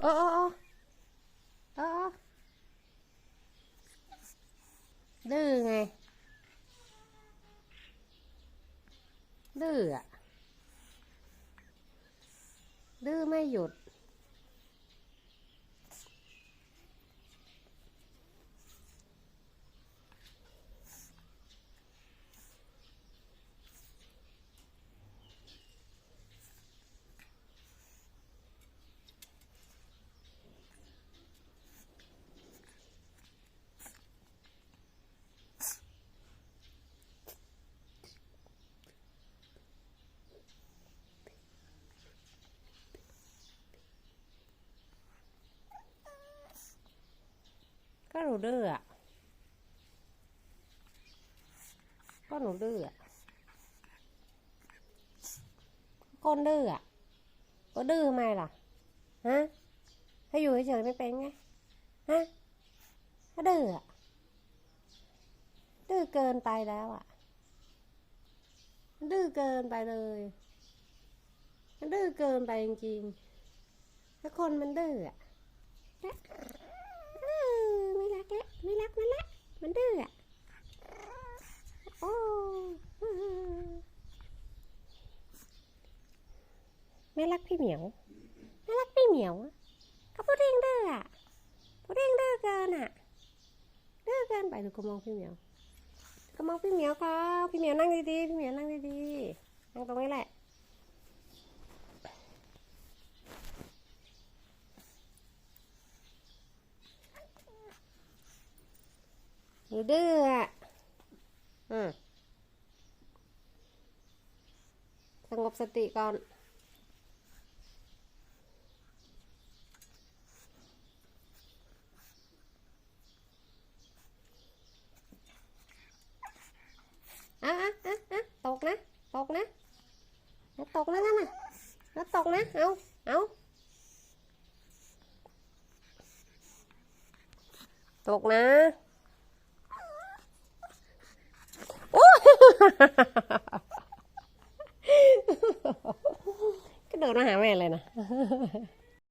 โอ้โอ้โอ้ดื้อไง ดื้ออะดื้อไม่หยุด ก็หนูดื้ออะก็หนูดื้ออะคนดื้ออะก็ดื้อทำไมล่ะฮะถ้าอยู่เฉยๆไม่เป็นไงฮะก็ดื้ออะดื้อเกินไปแล้วอะ ดื้อเกินไปเลยดื้อเกินไปจริงๆถ้าคนมันดื้ออะ เออไม่รักแล้ว ไม่รักมันละมันดื้ออะโอ้ไม่รักพี่เหมียวไม่รักพี่เหมียวก็พูดเองดื้ออะพูดเองดื้อเกินอะดื้อเกินไปดูก็มองพี่เหมียวก็มองพี่เหมียวครับพี่เหมียวนั่งดีๆพี่เหมียวนั่งดีๆนั่งตรงนี้แหละ หนูดื้ออะอืมสงบสติก่อน อะอะอะอะตกนะ ตกนะอย่าตกนะนั่นน่ะอย่าตกนะ เอา เอาตกนะ โอ้ย กระโดดมาหาแม่เลยนะ